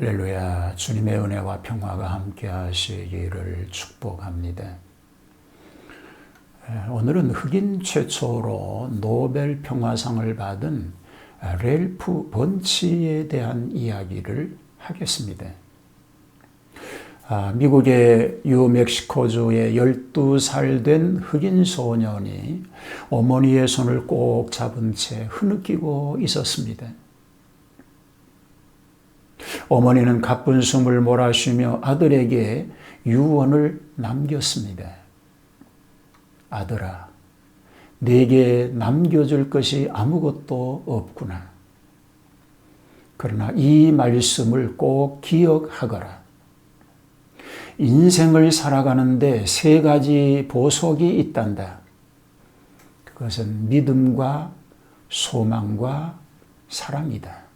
할렐루야 주님의 은혜와 평화가 함께 하시기를 축복합니다. 오늘은 흑인 최초로 노벨 평화상을 받은 렐프 번치에 대한 이야기를 하겠습니다. 아, 미국의 뉴멕시코주의 12살 된 흑인 소년이 어머니의 손을 꼭 잡은 채 흐느끼고 있었습니다. 어머니는 가쁜 숨을 몰아쉬며 아들에게 유언을 남겼습니다. 아들아, 내게 남겨줄 것이 아무것도 없구나. 그러나 이 말씀을 꼭 기억하거라. 인생을 살아가는데 세 가지 보석이 있단다. 그것은 믿음과 소망과 사랑이다.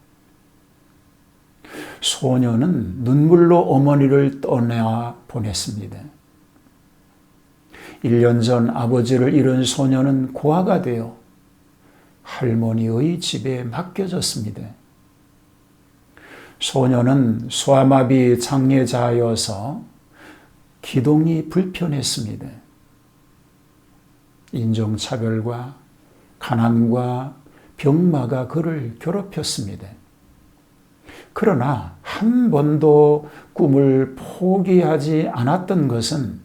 소녀는 눈물로 어머니를 떠나 보냈습니다. 1년 전 아버지를 잃은 소녀는 고아가 되어 할머니의 집에 맡겨졌습니다. 소녀는 소아마비 장애자여서 기동이 불편했습니다. 인종차별과 가난과 병마가 그를 괴롭혔습니다. 그러나 한 번도 꿈을 포기하지 않았던 것은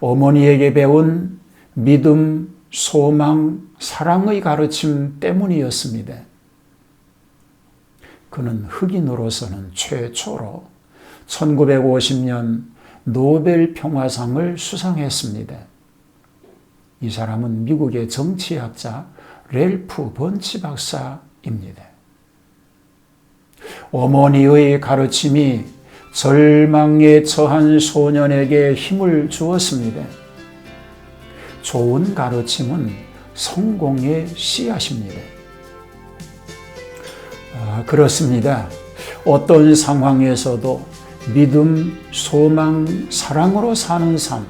어머니에게 배운 믿음, 소망, 사랑의 가르침 때문이었습니다. 그는 흑인으로서는 최초로 1950년 노벨 평화상을 수상했습니다. 이 사람은 미국의 정치학자 렐프 번치 박사입니다. 어머니의 가르침이 절망에 처한 소년에게 힘을 주었습니다. 좋은 가르침은 성공의 씨앗입니다. 아, 그렇습니다. 어떤 상황에서도 믿음, 소망, 사랑으로 사는 삶,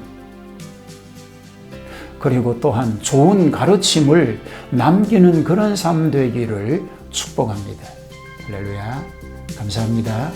그리고 또한 좋은 가르침을 남기는 그런 삶 되기를 축복합니다. 할렐루야. 감사합니다.